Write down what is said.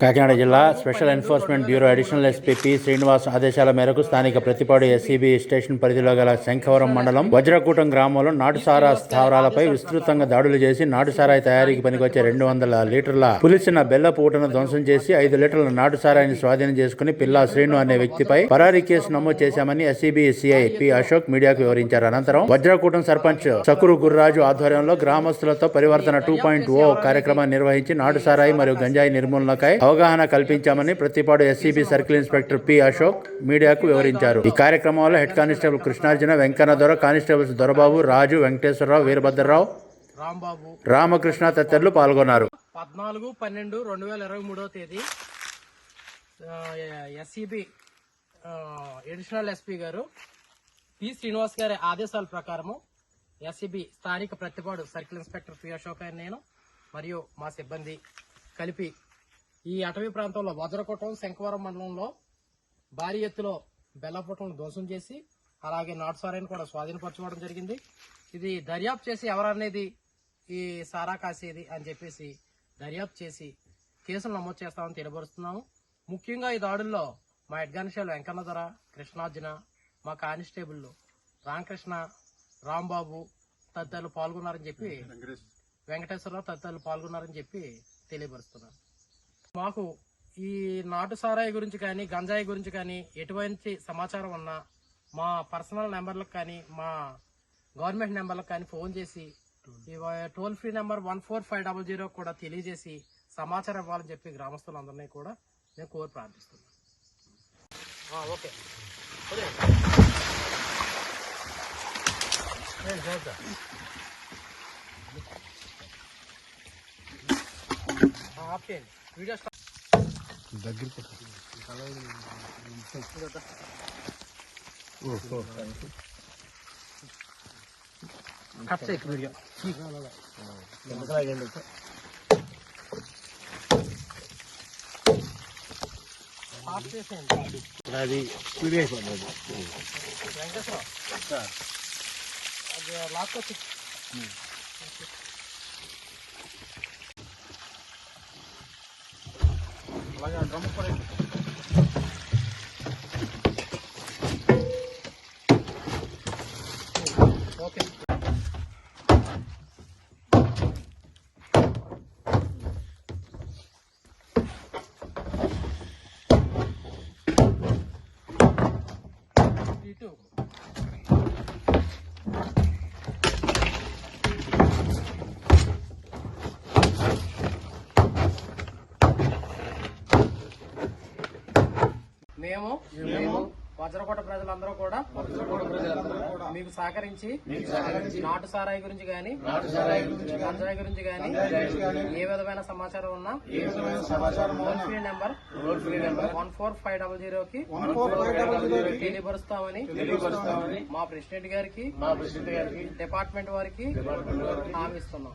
కాకినాడ జిల్లా special enforcement bureau additional SP P Srinivas ఆదేశాల మేరకు స్థానిక ప్రతిపాడు ఎస్సీబీ స్టేషన్ పరిధిలో గల శంఖవరం మండలం వజ్రకూటం గ్రామంలో నాటుసారా స్థావరాలపై విస్తృతంగా దాడులు చేసి నాటుసారాయి తయారీకి పనికొచ్చే రెండు వందల లీటర్ల పులిసిన బెల్ల పూటను ధ్వంసం చేసి ఐదు లీటర్ల నాటుసారాయిని స్వాధీనం చేసుకుని పిల్లా శ్రీను అనే వ్యక్తిపై పరారీ కేసు నమోదు చేశామని ఎస్సీబీ సిఐ పి అశోక్ మీడియాకు వివరించారు. అనంతరం వజ్రకూటం సర్పంచ్ చకురు గుర్రాజు ఆధ్వర్యంలో గ్రామస్తులతో పరివర్తన టూ పాయింట్ ఓ కార్యక్రమాన్ని నిర్వహించి నాటుసారాయి మరియు గంజాయి నిర్మూలనకై అవగాహన కల్పించామని Prathipadu SCB circle inspector P Ashok మీడియాకు వివరించారు. ఈ కార్యక్రమంలో head constable Krishnarjuna Venkanna Dora constables Dorababu Raju Venkateswararao Veerabhadrarao Ramakrishna తదితరులు పాల్గొన్నారు. పద్నాలుగు పన్నెండు రెండు వేల ఇరవై మూడవ తేదీ SCB additional SP garu P Srinivas గారి ఆదేశాల ప్రకారము ఎస్సిబి స్థానిక Prathipadu circle inspector P Ashok నేను మరియు మా సిబ్బంది కలిపి ఈ అటవీ ప్రాంతంలో వజ్రకోటం శంఖవరం మండలంలో భారీ ఎత్తులో బెల్లపుటలను ధ్వంసం చేసి అలాగే నాటుసారాయిని కూడా స్వాధీనపరచుకోవడం జరిగింది. ఇది దర్యాప్తు చేసి ఎవరనేది ఈ సారా కాసేది అని చెప్పేసి దర్యాప్తు చేసి కేసులు నమోదు చేస్తామని తెలియపరుస్తున్నాము. ముఖ్యంగా ఈ దాడుల్లో మా హెడ్ కానిస్టేబుల్ వెంకన్న ధర కృష్ణార్జున మా కానిస్టేబుల్ రామకృష్ణ రాంబాబు తదితరులు పాల్గొన్నారని చెప్పి వెంకటేశ్వరరావు తదితరులు పాల్గొన్నారని చెప్పి తెలియపరుస్తున్నాను మాకు ఈ నాటు సారాయి గురించి కానీ గంజాయి గురించి కానీ ఎటువంటి సమాచారం ఉన్నా మా పర్సనల్ నెంబర్లకు కానీ మా గవర్నమెంట్ నెంబర్లకు కానీ ఫోన్ చేసి toll free number one four five double zero కూడా తెలియజేసి సమాచారం ఇవ్వాలని చెప్పి గ్రామస్తులందరినీ కూడా నేను కోరి ప్రార్థిస్తున్నాను ఓకే. ఆపేయండి ఏం చేద్దాం? ఆ, వీడియో కట్ చేయకు వీడియో అది వీడియో అయిపోతుంది వెంకటేశ్వరరావు అది లాక్కొచ్చి అలాగే డ్రమ్ కూడా ఓకే వజ్రకోట ప్రజలందరూ కూడా మీకు సహకరించి నాటు సారాయి గురించి గాని గంజాయి గురించి గాని ఏ విధమైన సమాచారం ఉన్నా toll free number one four five double zero కి తెలియపరుస్తామని మా ప్రెసిడెంట్ గారికి డిపార్ట్మెంట్ వారికి హామీ ఇస్తున్నాం.